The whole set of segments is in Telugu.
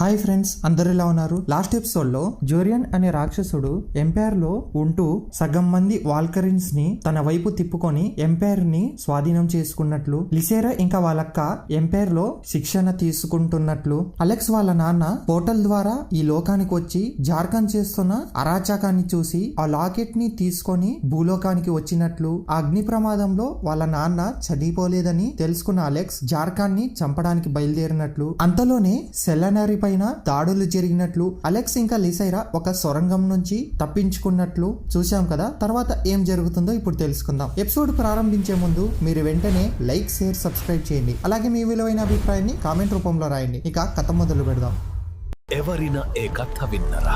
హాయ్ ఫ్రెండ్స్ అందరు ఎలా ఉన్నారు? లాస్ట్ ఎపిసోడ్లో జోరియన్ అనే రాక్షసుడు ఎంపైర్లో ఉంటూ సగం మంది వాల్కరిన్స్ని తన వైపు తిప్పుకొని ఎంపైర్ని స్వాధీనం చేసుకున్నట్లు లిసేరా ఇంకా వాళ్ళక్క ఎంపైర్లో శిక్షణ తీసుకుంటున్నట్లు అలెక్స్ వాళ్ళ నాన్న పోర్టల్ ద్వారా ఈ లోకానికి వచ్చి జార్ఖండ్ చేస్తున్న అరాచకాన్ని చూసి ఆ లాకెట్ని తీసుకొని భూలోకానికి వచ్చినట్లు ఆ అగ్ని ప్రమాదంలో వాళ్ళ నాన్న చనిపోలేదని తెలుసుకున్న అలెక్స్ జార్ఖండ్ని చంపడానికి బయలుదేరినట్లు అంతలోనే సెల్లనరీ పైన దాడులు జరిగినట్లు అలెక్స్ ఇంకా లిసైరా ఒక సొరంగం నుంచి తప్పించుకున్నట్లు చూశాం కదా. తర్వాత ఏం జరుగుతుందో ఇప్పుడు తెలుసుకుందాం. ఎపిసోడ్ ప్రారంభించే ముందు మీరు వెంటనే లైక్ షేర్ సబ్స్క్రైబ్ చేయండి. అలాగే మీ విలువైన అభిప్రాయాన్ని కామెంట్ రూపంలో రాయండి. ఇక కథ మొదలు పెడదాం. ఎవరినా ఏ కథ విన్నరా?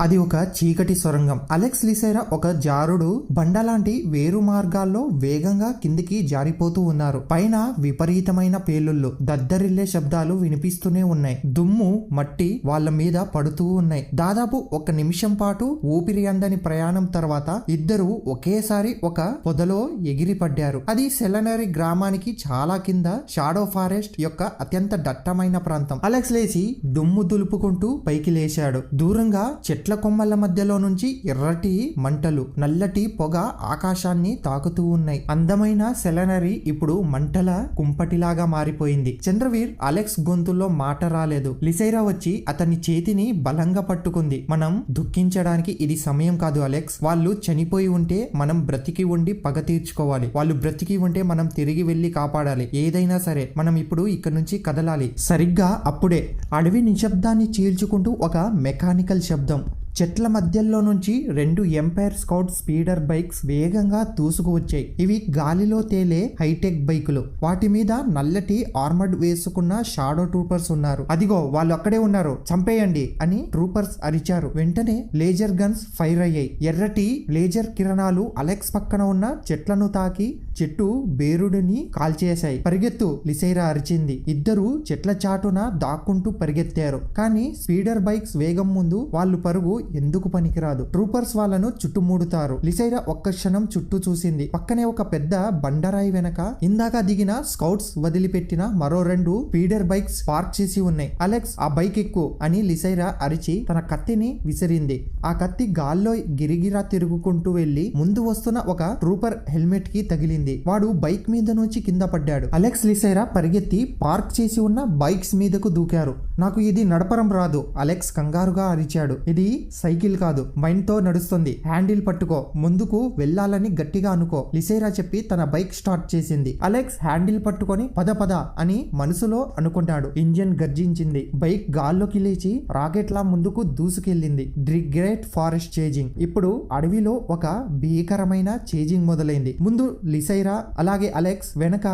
అది ఒక చీకటి సొరంగం. అలెక్స్ లిసైరా ఒక జారుడు బండలాంటి వేరు మార్గాల్లో వేగంగా కిందికి జారిపోతూ ఉన్నారు. పైన విపరీతమైన పేలుళ్ళు దద్దరిల్లే శబ్దాలు వినిపిస్తూనే ఉన్నాయి. దుమ్ము మట్టి వాళ్ళ మీద పడుతూ ఉన్నాయి. దాదాపు ఒక నిమిషం పాటు ఊపిరి అందని ప్రయాణం తర్వాత ఇద్దరు ఒకేసారి ఒక పొదలో ఎగిరి పడ్డారు అది సెలనరీ గ్రామానికి చాలా కింద షాడో ఫారెస్ట్ యొక్క అత్యంత దట్టమైన ప్రాంతం. అలెక్స్ లేచి దుమ్ము దులుపుకుంటూ పైకి లేచాడు. దూరంగా చెట్ల కొమ్మల మధ్యలో నుంచి ఎర్రటి మంటలు నల్లటి పొగ ఆకాశాన్ని తాకుతూ ఉన్నాయి. అందమైన సెలనరీ ఇప్పుడు మంటల కుంపటిలాగా మారిపోయింది. చంద్రవీర్ అలెక్స్ గొంతుల్లో మాట రాలేదు. లిసైరా వచ్చి అతని చేతిని బలంగా పట్టుకుంది. మనం దుఃఖించడానికి ఇది సమయం కాదు అలెక్స్. వాళ్ళు చనిపోయి ఉంటే మనం బ్రతికి ఉండి పగ తీర్చుకోవాలి. వాళ్ళు బ్రతికి ఉంటే మనం తిరిగి వెళ్ళి కాపాడాలి. ఏదైనా సరే మనం ఇప్పుడు ఇక్కడ నుంచి కదలాలి. సరిగ్గా అప్పుడే అడవి నిశ్శబ్దాన్ని చీల్చుకుంటూ ఒక మెకానికల్ శబ్దం చెట్ల మధ్యలో నుంచి రెండు ఎంపైర్ స్కౌట్ స్పీడర్ బైక్స్ వేగంగా దూసుకువచ్చాయి. ఇవి గాలిలో తేలే హైటెక్ బైకులు. వాటి మీద నల్లటి ఆర్మర్డ్ వేసుకున్న షాడో ట్రూపర్స్ ఉన్నారు. అదిగో వాళ్ళు అక్కడే ఉన్నారు. చంపేయండి అని ట్రూపర్స్ అరిచారు. వెంటనే లేజర్ గన్స్ ఫైర్ అయ్యాయి. ఎర్రటి లేజర్ కిరణాలు అలెక్స్ పక్కన ఉన్న చెట్లను తాకి చెట్టు బేరుడిని కాల్చేశాయి. పరిగెత్తు లిసైరా అరిచింది. ఇద్దరు చెట్ల చాటున దాక్కుంటూ పరిగెత్తారు. కానీ స్పీడర్ బైక్స్ వేగం ముందు వాళ్ళు పరుగు ఎందుకు పనికిరాదు? ట్రూపర్స్ వాళ్ళను చుట్టుముడుతారు. లిసైరా ఒక్క క్షణం చుట్టూ చూసింది. పక్కనే ఒక పెద్ద బండరాయి వెనక ఇందాక దిగిన స్కౌట్స్ వదిలిపెట్టిన మరో రెండు పీడర్ బైక్స్ పార్క్ చేసి ఉన్నాయి. అలెక్స్ ఆ బైక్ ఎక్కు అని లిసైరా అరిచి తన కత్తిని విసిరింది. ఆ కత్తి గాల్లో గిరిగిరా తిరుగుకుంటూ వెళ్ళి ముందు వస్తున్న ఒక ట్రూపర్ హెల్మెట్కి తగిలింది. వాడు బైక్ మీద నుంచి కింద పడ్డాడు. అలెక్స్ లిసైరా పరిగెత్తి పార్క్ చేసి ఉన్న బైక్స్ మీదకు దూకారు. నాకు ఇది నడపరం రాదు. అలెక్స్ కంగారుగా అరిచాడు. ఇది సైకిల్ కాదు. మైండ్తో నడుస్తుంది. హ్యాండిల్ పట్టుకో. ముందుకు వెళ్ళాలని గట్టిగా అనుకో. లిసైరా చెప్పి తన బైక్ స్టార్ట్ చేసింది. అలెక్స్ హ్యాండిల్ పట్టుకొని పద పద అని మనసులో అనుకున్నాడు ఇంజిన్ గర్జించింది. బైక్ గాల్లోకి లేచి రాకెట్లా ముందుకు దూసుకెళ్ళింది ది గ్రేట్ ఫారెస్ట్ చేజింగ్. ఇప్పుడు అడవిలో ఒక భీకరమైన చేజింగ్ మొదలైంది. ముందు లిసైరా అలాగే అలెక్స్ వెనక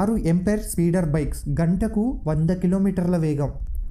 ఆరు ఎంపైర్ స్పీడర్ బైక్స్. గంటకు వంద కిలోమీటర్ల వేగం.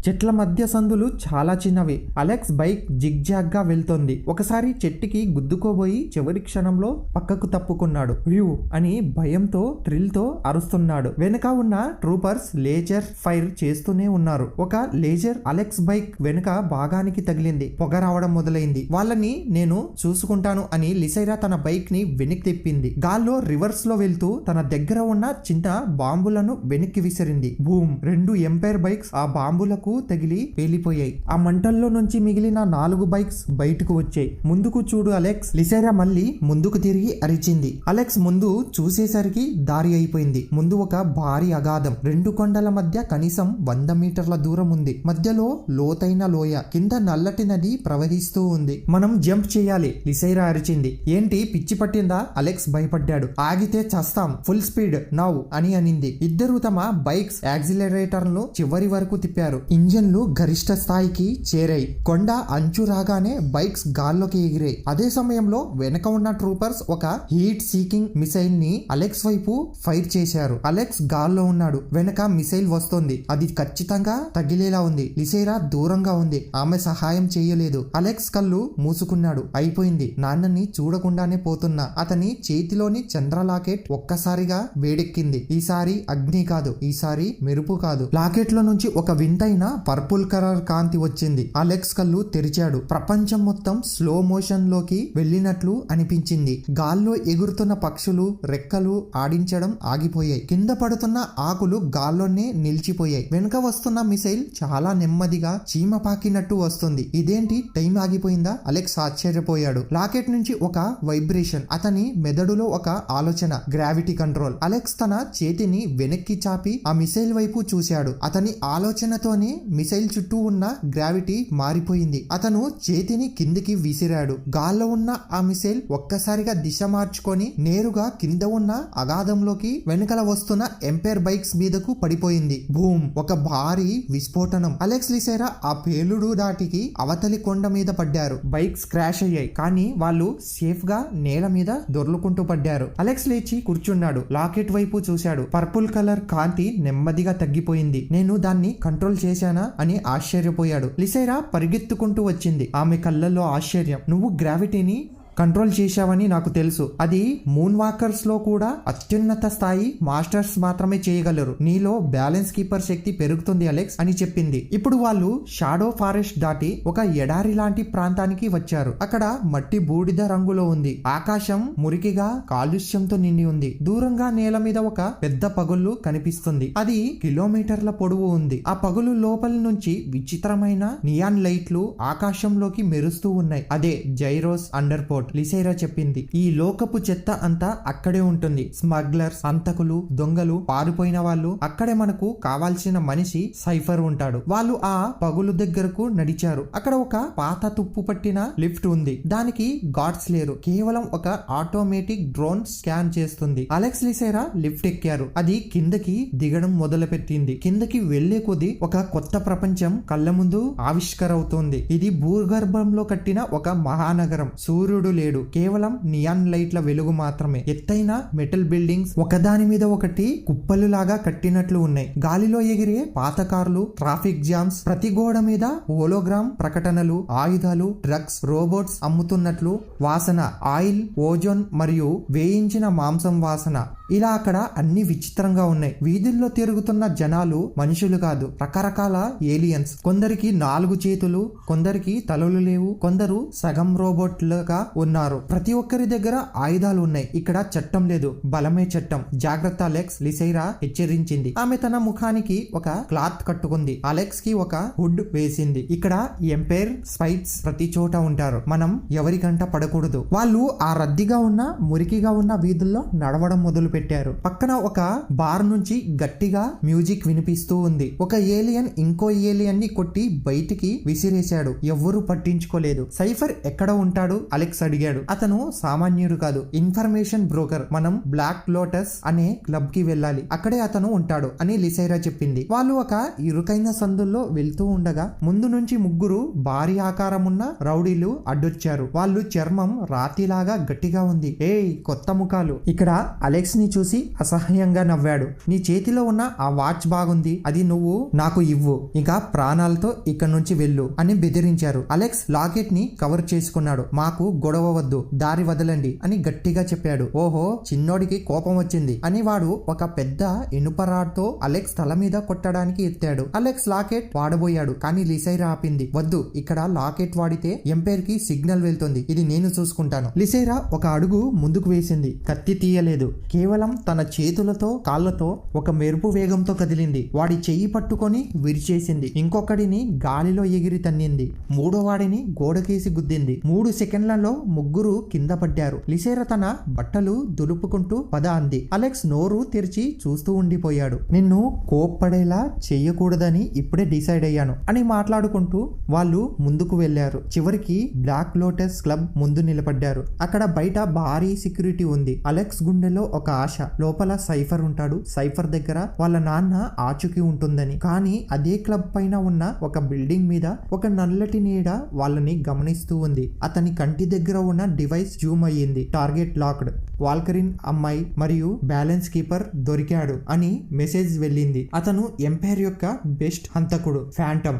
చెట్ల మధ్య సందులు చాలా చిన్నవి. అలెక్స్ బైక్ జిగ్ జాగ్గా వెళ్తోంది. ఒకసారి చెట్టుకి గుద్దుకోబోయి చివరి క్షణంలో పక్కకు తప్పుకున్నాడు. వ్యూ అని భయంతో థ్రిల్తో అరుస్తున్నాడు. వెనుక ఉన్న ట్రూపర్స్ లేజర్ ఫైర్ చేస్తూనే ఉన్నారు. ఒక లేజర్ అలెక్స్ బైక్ వెనుక భాగానికి తగిలింది. పొగ రావడం మొదలైంది. వాళ్ళని నేను చూసుకుంటాను అని లిసైరా తన బైక్ని వెనక్కి తిప్పింది. గాల్లో రివర్స్లో వెళ్తూ తన దగ్గర ఉన్న చిన్న బాంబులను వెనక్కి విసిరింది. భూమ్ రెండు ఎంపైర్ బైక్స్ ఆ బాంబులకు తగిలి పేలిపోయాయి. ఆ మంటల్లో నుంచి మిగిలిన నాలుగు బైక్స్ బయటకు వచ్చాయి. ముందుకు చూడు అలెక్స్. లిసేరా మళ్ళీ ముందుకు తిరిగి అరిచింది. అలెక్స్ ముందు చూసేసరికి దారి అయిపోయింది. ముందు ఒక భారీ అగాధం. రెండు కొండల మధ్య కనీసం వంద మీటర్ల దూరం ఉంది. మధ్యలో లోతైన లోయ. కింద నల్లటి నది ప్రవహిస్తూ ఉంది. మనం జంప్ చేయాలి. లిసైరా అరిచింది. ఏంటి? పిచ్చి పట్టిందా? అలెక్స్ భయపడ్డాడు. ఆగితే చస్తాం. Full speed. నౌ అని అనింది. ఇద్దరు తమ బైక్స్ యాక్సిలరేటర్లను చివరి వరకు తిప్పారు. ఇంజన్లు గరిష్ట స్థాయికి చేరాయి. కొండ అంచు రాగానే బైక్స్ గాల్లోకి ఎగిరాయి. అదే సమయంలో వెనక ఉన్న ట్రూపర్స్ ఒక హీట్ సీకింగ్ మిసైల్ని అలెక్స్ వైపు ఫైర్ చేశారు. అలెక్స్ గాల్లో ఉన్నాడు. వెనక మిసైల్ వస్తోంది. అది ఖచ్చితంగా తగిలేలా ఉంది. లిసేరా దూరంగా ఉంది. ఆమె సహాయం చేయలేదు. అలెక్స్ కళ్ళు మూసుకున్నాడు. అయిపోయింది. నాన్నని చూడకుండానే పోతున్నా. అతని చేతిలోని చంద్ర లాకెట్ ఒక్కసారిగా వేడెక్కింది. ఈసారి అగ్ని కాదు. ఈసారి మెరుపు కాదు. లాకెట్లో నుంచి ఒక వింతైన పైన పర్పుల్ కలర్ కాంతి వచ్చింది. అలెక్స్ కళ్ళు తెరిచాడు. ప్రపంచం మొత్తం స్లో మోషన్లోకి వెళ్ళినట్లు అనిపించింది. గాల్లో ఎగురుతున్న పక్షులు రెక్కలు ఆడించడం ఆగిపోయాయి. కింద పడుతున్న ఆకులు గాల్లోనే నిలిచిపోయాయి. వెనుక వస్తున్న మిసైల్ చాలా నెమ్మదిగా చీమ పాకినట్టు వస్తుంది. ఇదేంటి? టైం ఆగిపోయిందా? అలెక్స్ ఆశ్చర్యపోయాడు. లాకెట్ నుంచి ఒక వైబ్రేషన్ అతని మెదడులో ఒక ఆలోచన గ్రావిటీ కంట్రోల్. అలెక్స్ తన చేతిని వెనక్కి చాపి ఆ మిసైల్ వైపు చూశాడు. అతని ఆలోచనతోనే మిసైల్ చుట్టూ ఉన్న గ్రావిటీ మారిపోయింది. అతను చేతిని కిందికి విసిరాడు. గాల్లో ఉన్న ఆ మిసైల్ ఒక్కసారిగా దిశ మార్చుకొని నేరుగా కింద ఉన్న అగాధంలోకి వెనుకల వస్తున్న ఎంపైర్ బైక్స్ మీదకు పడిపోయింది. భూమ్ ఒక భారీ విస్ఫోటనం. అలెక్స్ లిసేరా ఆ పేలుడు దాటికి అవతలి కొండ మీద పడ్డారు. బైక్స్ క్రాష్ అయ్యాయి. కానీ వాళ్ళు సేఫ్గా నేల మీద దొర్లుకుంటూ పడ్డారు. అలెక్స్ లేచి కూర్చున్నాడు. లాకెట్ వైపు చూశాడు. పర్పుల్ కలర్ కాంతి నెమ్మదిగా తగ్గిపోయింది. నేను దాన్ని కంట్రోల్ చేశాను. అని ఆశ్చర్యపోయాడు. లిసైరా పరిగెత్తుకుంటూ వచ్చింది. ఆమె కళ్ళల్లో ఆశ్చర్యం. నువ్వు గ్రావిటీని కంట్రోల్ చేశావని నాకు తెలుసు. అది మూన్ వాకర్స్లో కూడా అత్యున్నత స్థాయి మాస్టర్స్ మాత్రమే చేయగలరు. నీలో బ్యాలెన్స్ కీపర్ శక్తి పెరుగుతుంది అలెక్స్ అని చెప్పింది. ఇప్పుడు వాళ్ళు షాడో ఫారెస్ట్ దాటి ఒక ఎడారి లాంటి ప్రాంతానికి వచ్చారు. అక్కడ మట్టి బూడిద రంగులో ఉంది. ఆకాశం మురికిగా కాలుష్యంతో నిండి ఉంది. దూరంగా నేల మీద ఒక పెద్ద పగుళ్ళు కనిపిస్తుంది. అది కిలోమీటర్ల పొడవు ఉంది. ఆ పగులు లోపల నుంచి విచిత్రమైన నియాన్ లైట్లు ఆకాశంలోకి మెరుస్తూ ఉన్నాయి. అదే జైరోస్ అండర్ పోర్ట్ లిసైరా చెప్పింది. ఈ లోకపు చెత్త అంతా అక్కడే ఉంటుంది. స్మగ్లర్స్ అంతకులు దొంగలు పారిపోయిన వాళ్ళు. అక్కడే మనకు కావాల్సిన మనిషి సైఫర్ ఉంటాడు. వాళ్ళు ఆ పగులు దగ్గరకు నడిచారు. అక్కడ ఒక పాత తుప్పు పట్టిన లిఫ్ట్ ఉంది. దానికి గాడ్స్ లేరు. కేవలం ఒక ఆటోమేటిక్ డ్రోన్ స్కాన్ చేస్తుంది. అలెక్స్ లిసైరా లిఫ్ట్ ఎక్కారు. అది కిందకి దిగడం మొదలు పెట్టింది కిందకి వెళ్ళే కొద్దీ ఒక కొత్త ప్రపంచం కళ్ళ ముందు ఆవిష్కరవుతోంది. ఇది భూగర్భంలో కట్టిన ఒక మహానగరం. సూర్యుడు లేడు. కేవలం నియాన్ లైట్ల వెలుగు మాత్రమే. ఎత్తైన మెటల్ బిల్డింగ్స్ ఒకదాని మీద ఒకటి కుప్పలు లాగా కట్టినట్లు ఉన్నాయి. గాలిలో ఎగిరే పాత కార్లు ట్రాఫిక్ జామ్స్ ప్రతి గోడ మీద హోలోగ్రామ్ ప్రకటనలు ఆయుధాలు డ్రగ్స్ రోబోట్స్ అమ్ముతున్నట్లు వాసన ఆయిల్ ఓజోన్ మరియు వేయించిన మాంసం వాసన. ఇలా అక్కడ అన్ని విచిత్రంగా ఉన్నాయి. వీధుల్లో తిరుగుతున్న జనాలు మనుషులు కాదు. రకరకాల ఏలియన్స్. కొందరికి నాలుగు చేతులు కొందరికి తలలు లేవు కొందరు సగం రోబోట్లుగా ఉన్నారు. ప్రతి ఒక్కరి దగ్గర ఆయుధాలు ఉన్నాయి. ఇక్కడ చట్టం లేదు. బలమే చట్టం. జాగ్రత్త అలెక్స్ లిసైరా హెచ్చరించింది. ఆమె తన ముఖానికి ఒక క్లాత్ కట్టుకుంది. అలెక్స్కి ఒక హుడ్ వేసింది. ఇక్కడ ఎంపైర్ స్పైట్స్ ప్రతి చోట ఉంటారు. మనం ఎవరికంట పడకూడదు. వాళ్ళు ఆ రద్దీగా ఉన్న మురికిగా ఉన్న వీధుల్లో నడవడం మొదలు పెట్టారు. పక్కన ఒక బార్ నుంచి గట్టిగా మ్యూజిక్ వినిపిస్తూ ఉంది. ఒక ఏలియన్ ఇంకో ఏలియన్ని కొట్టి బయటికి విసిరేశాడు. ఎవ్వరూ పట్టించుకోలేదు. సైఫర్ ఎక్కడ ఉంటాడు? అలెక్స్ అడిగాడు. అతను సామాన్యుడు కాదు. Information broker. మనం బ్లాక్ లోటస్ అనే క్లబ్కి వెళ్ళాలి. అక్కడే అతను ఉంటాడు అని లిసైరా చెప్పింది. వాళ్ళు ఒక ఇరుకైన సందుల్లో వెళ్తూ ఉండగా ముందు నుంచి ముగ్గురు భారీ ఆకారం ఉన్న రౌడీలు అడ్డొచ్చారు. వాళ్ళు చర్మం రాతిలాగా గట్టిగా ఉంది. ఏయ్ కొత్త ముఖాలు. ఇక్కడ అలెక్స్ని చూసి అసహ్యంగా నవ్వాడు. నీ చేతిలో ఉన్న ఆ వాచ్ బాగుంది. అది నువ్వు నాకు ఇవ్వు. ఇక ప్రాణాలతో ఇక్కడ నుంచి వెళ్ళు అని బెదిరించారు. అలెక్స్ లాకెట్ని కవర్ చేసుకున్నాడు. మాకు గొడవ వద్దు దారి వదలండి అని గట్టిగా చెప్పాడు. ఓహో చిన్నోడికి కోపం వచ్చింది అని వాడు ఒక పెద్ద ఇనుప రాడ్తో అలెక్స్ తల మీద కొట్టడానికి ఎత్తాడు. అలెక్స్ లాకెట్ వాడబోయాడు కానీ లిసైరా ఆపింది. వద్దు ఇక్కడ లాకెట్ వాడితే ఎంపైర్కి సిగ్నల్ వెళ్తుంది. ఇది నేను చూసుకుంటాను. లిసైరా ఒక అడుగు ముందుకు వేసింది. కత్తి తీయలేదు. కేవలం తన చేతులతో కాళ్ళతో ఒక మెరుపు వేగంతో కదిలింది. వాడి చెయ్యి పట్టుకొని విరిచేసింది. ఇంకొకడిని గాలిలో ఎగిరి తన్నింది. మూడో వాడిని గోడకేసి గుద్దింది. మూడు సెకండ్లలో ముగ్గురు కింద పడ్డారు. లిసేర తన బట్టలు దులుపుకుంటూ పద అంది. అలెక్స్ నోరు తెరిచి చూస్తూ ఉండిపోయాడు. నిన్ను కోప్పడేలా చెయ్యకూడదని ఇప్పుడే డిసైడ్ అయ్యాను అని మాట్లాడుకుంటూ వాళ్ళు ముందుకు వెళ్ళారు చివరికి బ్లాక్ లోటస్ క్లబ్ ముందు నిలబడ్డారు. అక్కడ బయట భారీ సెక్యూరిటీ ఉంది. అలెక్స్ గుండెలో ఒక ఆశ లోపల సైఫర్ ఉంటాడు. సైఫర్ దగ్గర వాళ్ళ నాన్న ఆచుకి ఉంటుందని. కానీ అదే క్లబ్ పైన ఉన్న ఒక బిల్డింగ్ మీద ఒక నల్లటి నీడ వాళ్ళని గమనిస్తూ ఉంది. అతని కంటి దగ్గర ఉన్న డివైస్ జూమ్ అయ్యింది. Target locked. వాల్కరిన్ అమ్మాయి మరియు బ్యాలెన్స్ కీపర్ దొరికాడు అని మెసేజ్ వెళ్ళింది. అతను ఎంపైర్ యొక్క బెస్ట్ హంతకుడు. ఫ్యాంటమ్.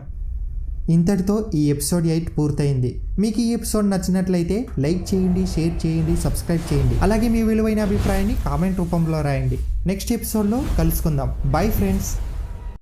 ఇంతటితో ఈ ఎపిసోడ్ ఎయిట్ పూర్తయింది. మీకు ఈ ఎపిసోడ్ నచ్చినట్లయితే లైక్ చేయండి షేర్ చేయండి సబ్స్క్రైబ్ చేయండి. అలాగే మీ విలువైన అభిప్రాయాన్ని కామెంట్ రూపంలో రాయండి. నెక్స్ట్ ఎపిసోడ్లో కలుసుకుందాం. Bye friends.